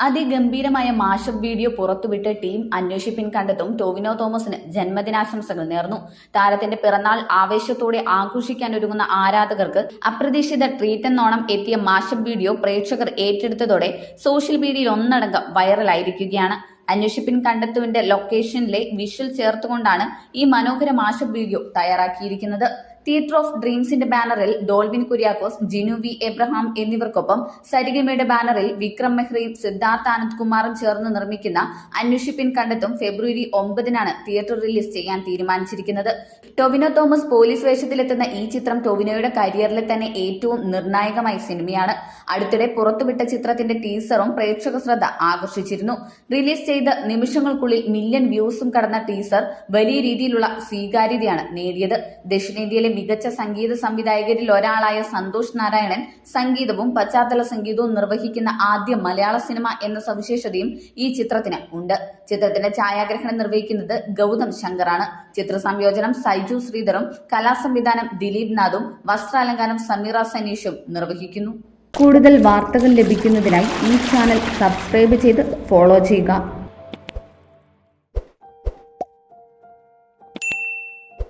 അതിഗംഭീരമായ mashup video പുറത്തുവിട്ട് team Anweshippin Kandethum Tovino തോമസിന് ജന്മദിനാശംസകൾ നേർന്നു. താരത്തിന്റെ പിറന്നാൾ ആവേശത്തോടെ ആഘോഷിക്കാനൊരുങ്ങുന്ന ആരാധകർക്ക് അപ്രതീക്ഷിത ട്രീറ്റ് എന്നോണം എത്തിയ മാഷപ്പ് വീഡിയോ പ്രേക്ഷകർ ഏറ്റെടുത്തതോടെ സോഷ്യൽ മീഡിയയിൽ ഒന്നടങ്കം വൈറലായിരിക്കുകയാണ് അന്വേഷിപ്പിൻ കണ്ടെത്തുവിന്റെ ലൊക്കേഷനിലെ വിഷ്വൽ ചേർത്തുകൊണ്ടാണ് ഈ മനോഹര മാഷപ്പ് വീഡിയോ തയ്യാറാക്കിയിരിക്കുന്നത്. തിയേറ്റർ ഓഫ് ഡ്രീംസിന്റെ ബാനറിൽ ഡോൾവിൻ കുര്യാക്കോസ് ജിനു വി എബ്രഹാം എന്നിവർക്കൊപ്പം സരിഗമയുടെ ബാനറിൽ വിക്രം മെഹ്റയും സിദ്ധാർത്ഥ് ആനന്ദ് കുമാറും ചേർന്ന് നിർമ്മിക്കുന്ന അന്വേഷിപ്പിൻ കണ്ടെത്തും ഫെബ്രുവരി ഒമ്പതിനാണ് തിയേറ്റർ റിലീസ് ചെയ്യാൻ തീരുമാനിച്ചിരിക്കുന്നത്. ടൊവിനോ തോമസ് പോലീസ് വേഷത്തിലെത്തുന്ന ഈ ചിത്രം ടൊവിനോയുടെ കരിയറിലെ തന്നെ ഏറ്റവും നിർണായകമായ സിനിമയാണ്. അടുത്തിടെ പുറത്തുവിട്ട ചിത്രത്തിന്റെ ടീസറും പ്രേക്ഷക ശ്രദ്ധ ആകർഷിച്ചിരുന്നു. റിലീസ് ചെയ്ത നിമിഷങ്ങൾക്കുള്ളിൽ മില്യൺ വ്യൂസും കടന്ന ടീസർ വലിയ രീതിയിലുള്ള സ്വീകാര്യതയാണ് നേടിയത്. ദക്ഷിണേന്ത്യയിലെ മികച്ച സംഗീത സംവിധായകരിൽ ഒരാളായ സന്തോഷ് നാരായണൻ സംഗീതവും പശ്ചാത്തല സംഗീതവും നിർവഹിക്കുന്ന ആദ്യ മലയാള സിനിമ എന്ന സവിശേഷതയും ഈ ചിത്രത്തിന് ഉണ്ട്. ചിത്രത്തിന്റെ ഛായാഗ്രഹണം നിർവഹിക്കുന്നത് ഗൗതം ശങ്കറാണ്. ചിത്ര സംയോജനം സൈജു ശ്രീധറും കലാസംവിധാനം ദിലീപ് നാഥും വസ്ത്രാലങ്കാരം സമീറ സനീഷും നിർവഹിക്കുന്നു. കൂടുതൽ വാർത്തകൾ ലഭിക്കുന്നതിനായി ഈ ചാനൽ സബ്സ്ക്രൈബ് ചെയ്ത് ഫോളോ ചെയ്യുക.